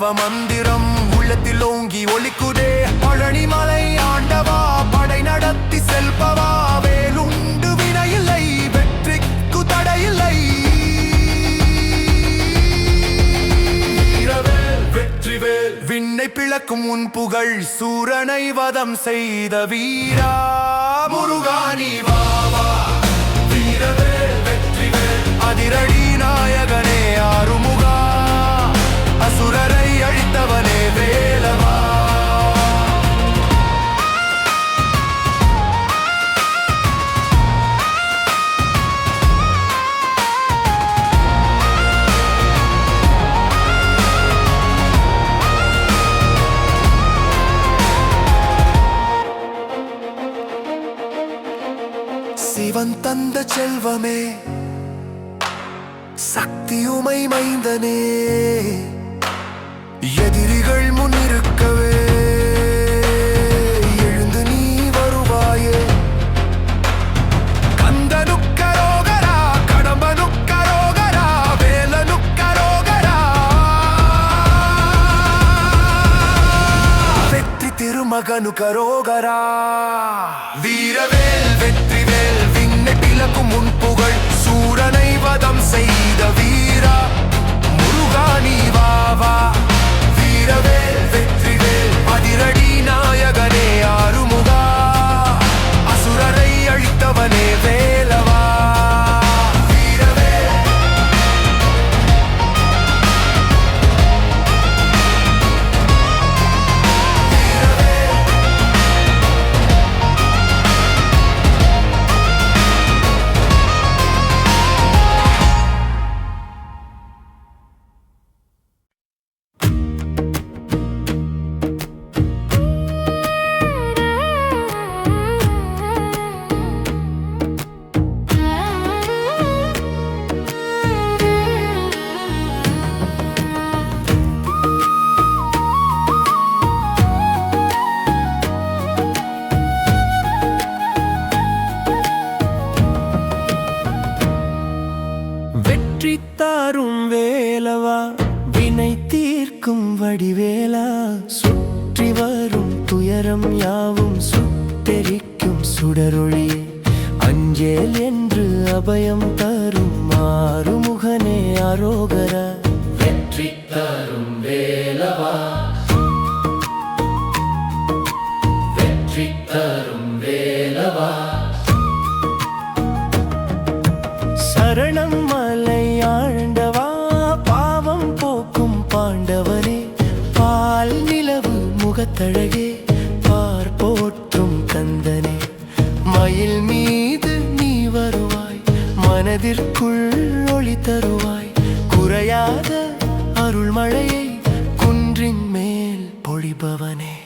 தவ மந்திரம் உள்ளத்தில் ஓங்கி ஒலிக்குதே. பழனிமலை ஆண்டவா படை நடத்தி செல்பவா. வேலுண்டு வினையில்லை வெற்றிக்கு தடையில்லை. விண்ணை பிளக்கும் உன் புகழ் சூரனை வதம் செய்த வீரா. முருகானி வாவா வீரவே வெற்றிவே அதிரடி நாயகனே ஆறுமுக திருமகனு கரோகரா வீரவேல் வெற்றிவேல் விண்ணெட்டிலக்கும் உன் புகழ். சூரனை வதம் செய்த வீரா முருகானி வாவா வீரவேல் வெற்றிவேல் பதிரடி நாயகனே ஆறுமுகா. அசுரரை அழித்தவனே வே மரணம் மலை ஆண்டவா பாவம் போக்கும் பாண்டவனே பால் நிலவு முகத்தழகே பார் போற்றும் கந்தனே. மயில் மீது நீ வருவாய் மனதிற்குள் ஒளி தருவாய். குறையாத அருள்மழையை குன்றின் மேல் பொழிபவனே.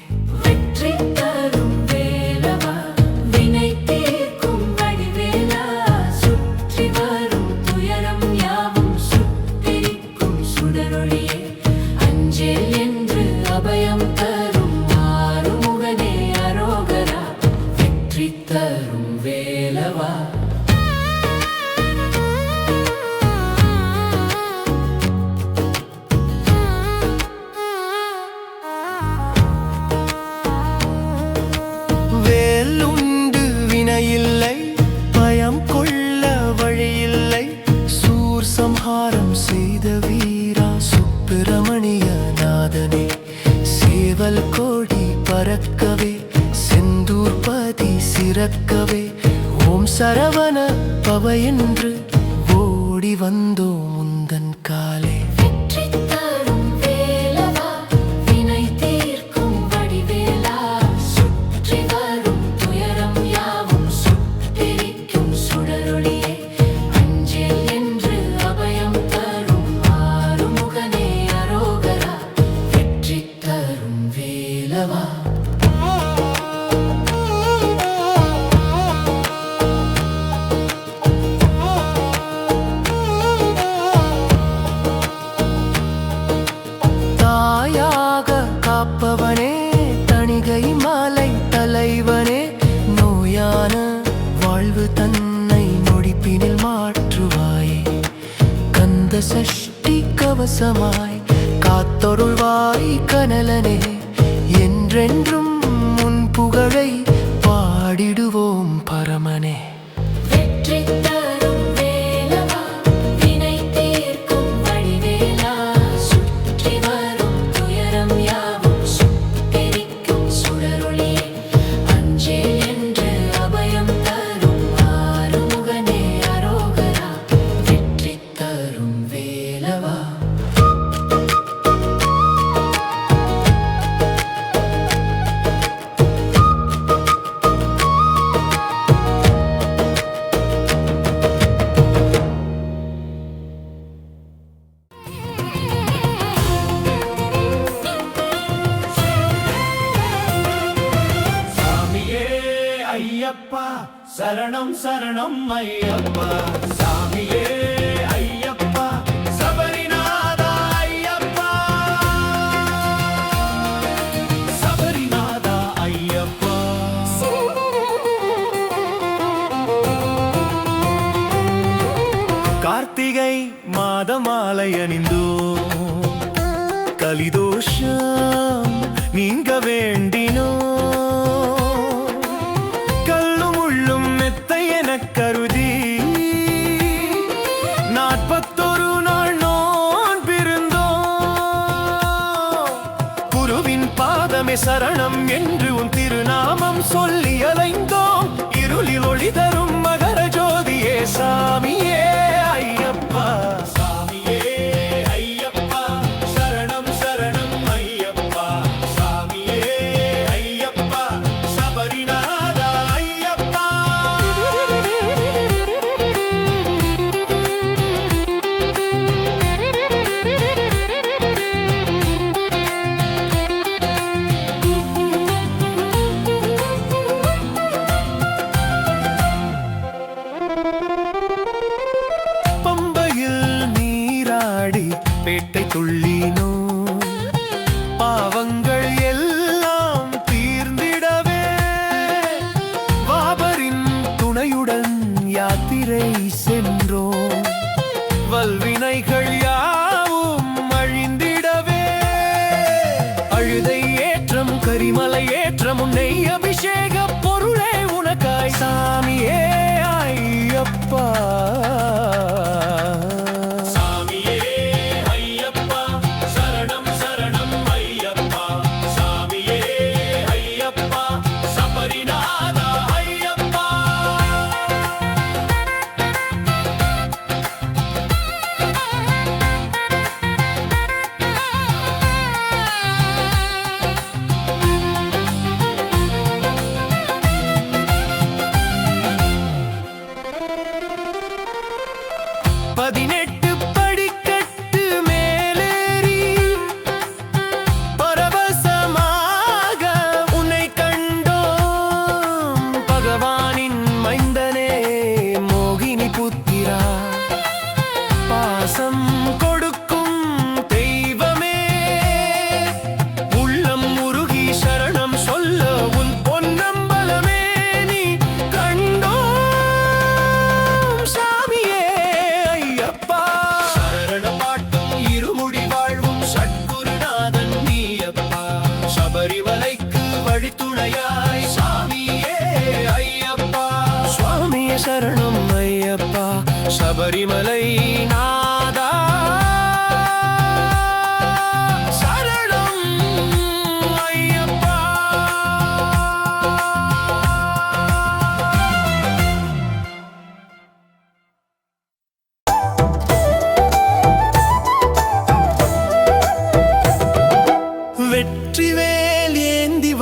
സ്വന്തമായി cálido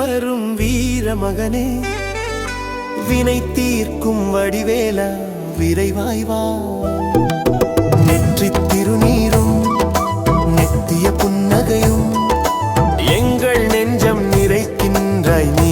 வரும் வீர மகனே வினை தீர்க்கும் வடிவேல விரைவாய் வா. நெற்றி திருநீரும் நெத்திய புன்னகையும் எங்கள் நெஞ்சம் நிறைக்கின்றாய் நீ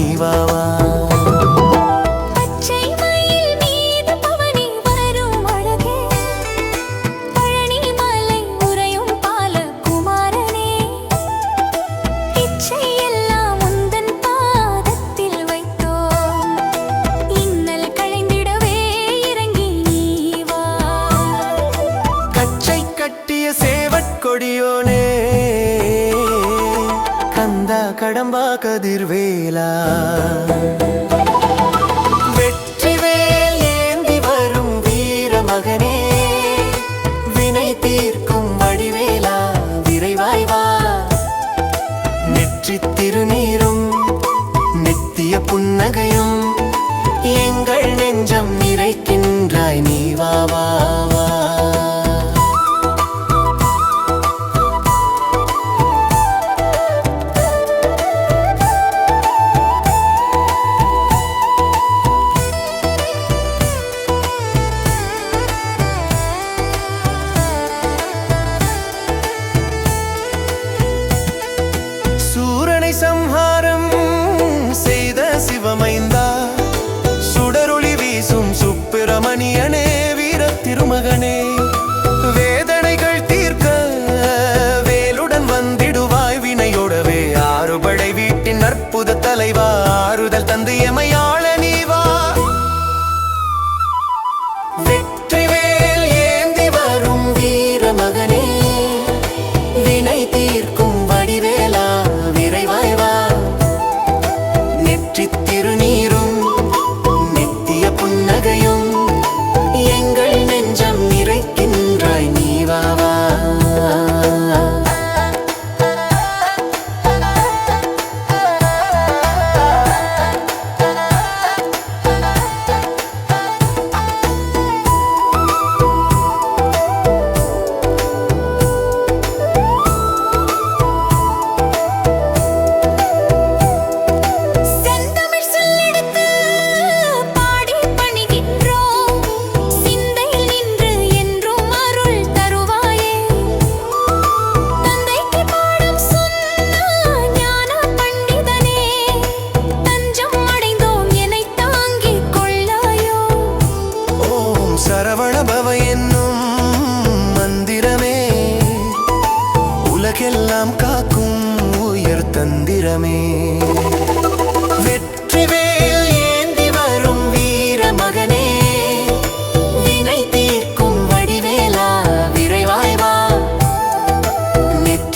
சுப்பிரமணியனே வீர திருமக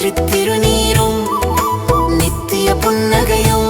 மாற்று திருநீரும் நித்திய புன்னகையும்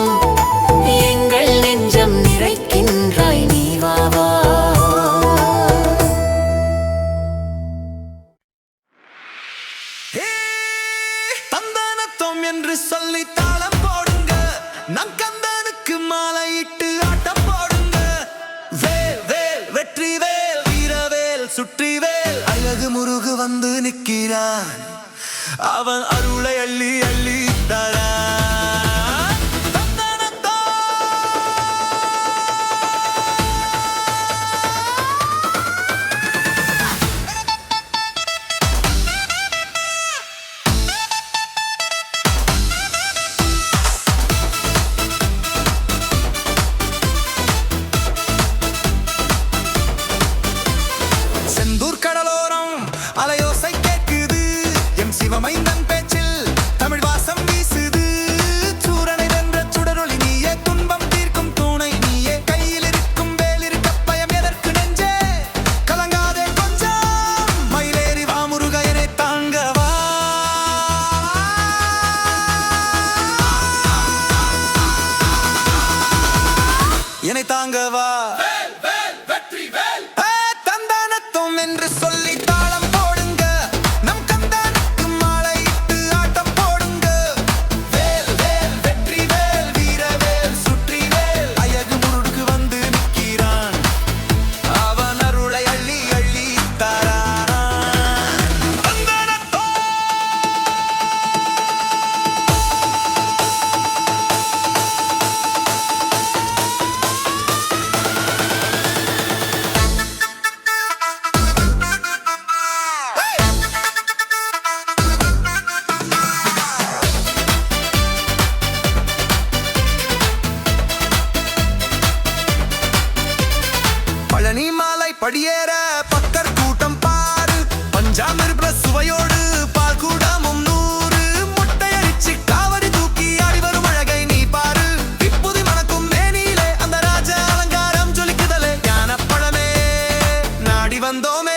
Cuando me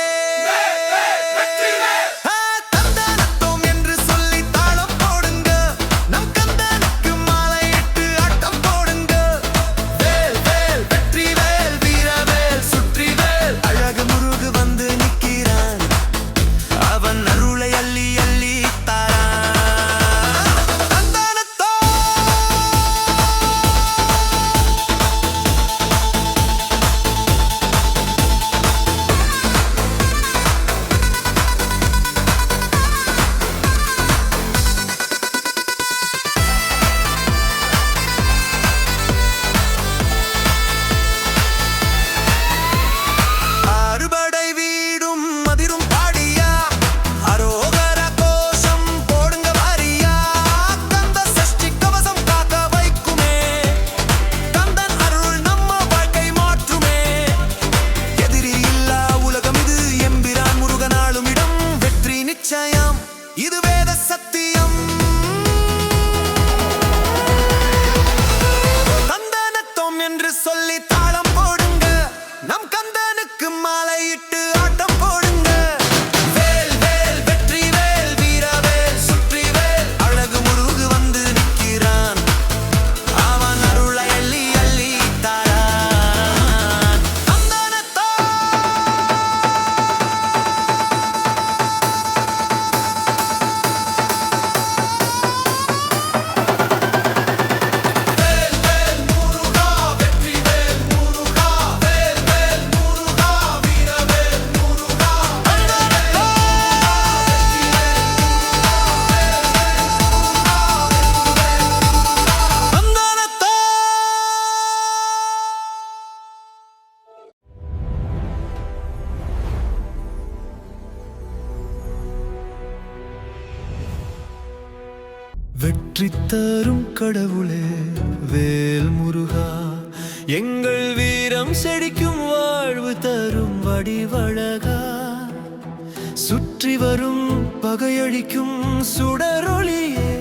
அழிக்கும் சுடரொளியே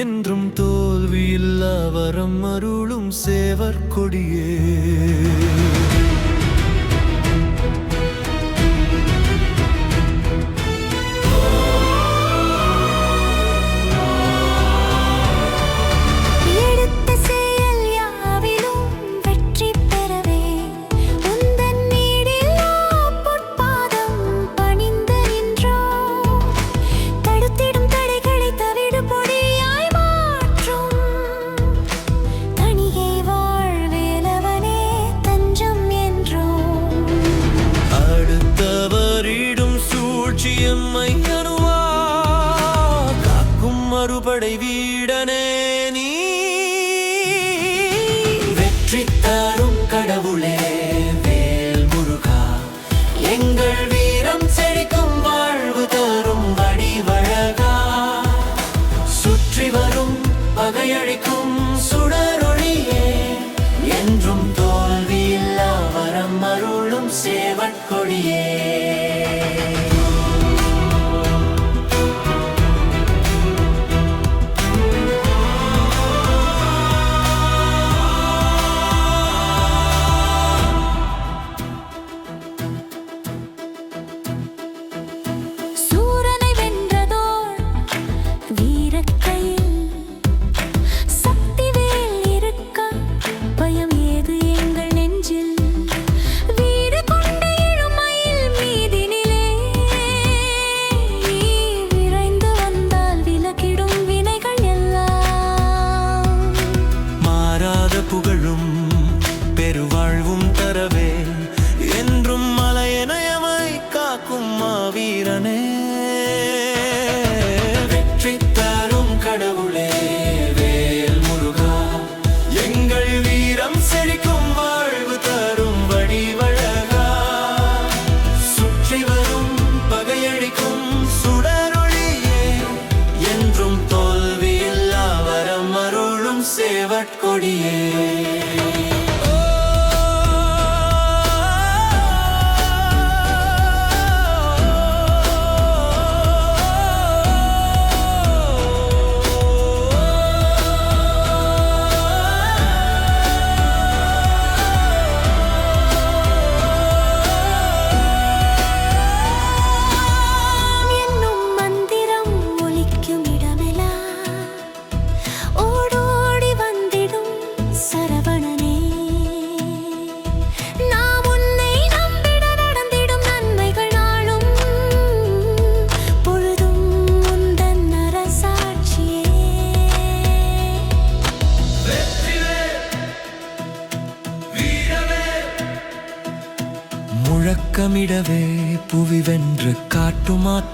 என்றும் தோல்வியில்லா வரம் அருளும் சேவர் கொடியே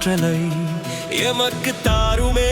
ஆற்றலை எமக்கு தாருமே.